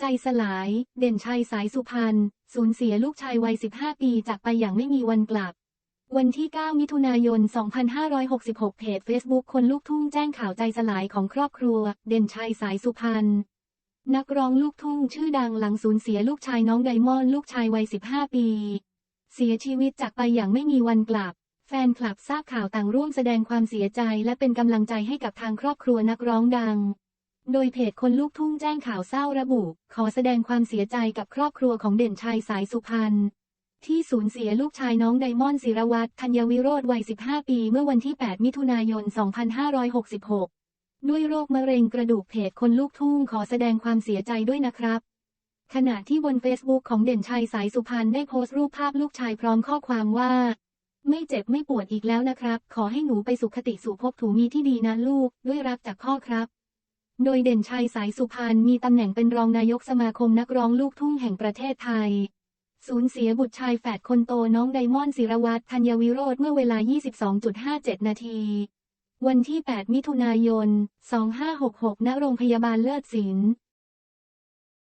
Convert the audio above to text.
ใจสลาย เด่นชัยสายสุพรรณ สูญเสียลูกชายวัย 15 ปีจากไปอย่างไม่มีวันกลับ วันที่ 9 มิถุนายน 2566 เพจ Facebook คนลูกทุ่งแจ้งข่าวใจสลายของครอบครัว เด่นชัยสายสุพรรณ นักร้องลูกทุ่งชื่อดังหลังสูญเสียลูกชายน้องไดมอนด์ลูกชายวัย 15 ปี เสียชีวิตจากไปอย่างไม่มีวันกลับแฟนคลับทราบข่าวต่างร่วมแสดงความเสียใจและเป็นกำลังใจให้กับทางครอบครัวนักร้องดัง โดยเพจคนลูกทุ่งแจ้งข่าวเศร้าระบุ ขอแสดงความเสียใจกับครอบครัวของเด่นชัยสายสุพรรณที่สูญเสียลูกชายน้องไดมอนด์ศิรวัตรธัญวิโรธวัย 15 ปีเมื่อวันที่ 8 มิถุนายน 2566 ด้วยโรคมะเร็งกระดูกเพจคนลูกทุ่งขอแสดงความเสียใจด้วยนะครับ ขณะที่บนเฟซบุ๊กของเด่นชัยสายสุพรรณได้โพสต์รูปภาพลูกชายพร้อมข้อความว่า ไม่เจ็บไม่ปวดอีกแล้วนะครับ ขอให้หนูไปสุขติสู่ภพถูมีที่ดีนะลูก ด้วยรักจากพ่อครับ โดยเด่นชัยสายสุพรรณมีตำแหน่งเป็นรองนายกสมาคมนักร้องลูกทุ่งแห่งประเทศไทย สูญเสียบุตรชายแฝดคนโตน้องไดมอนด์ศิรวัตรธัญวิโรธเมื่อเวลา 22.57 นาที วันที่ 8 มิถุนายน 2566 ณ โรงพยาบาลเลิศศิลป์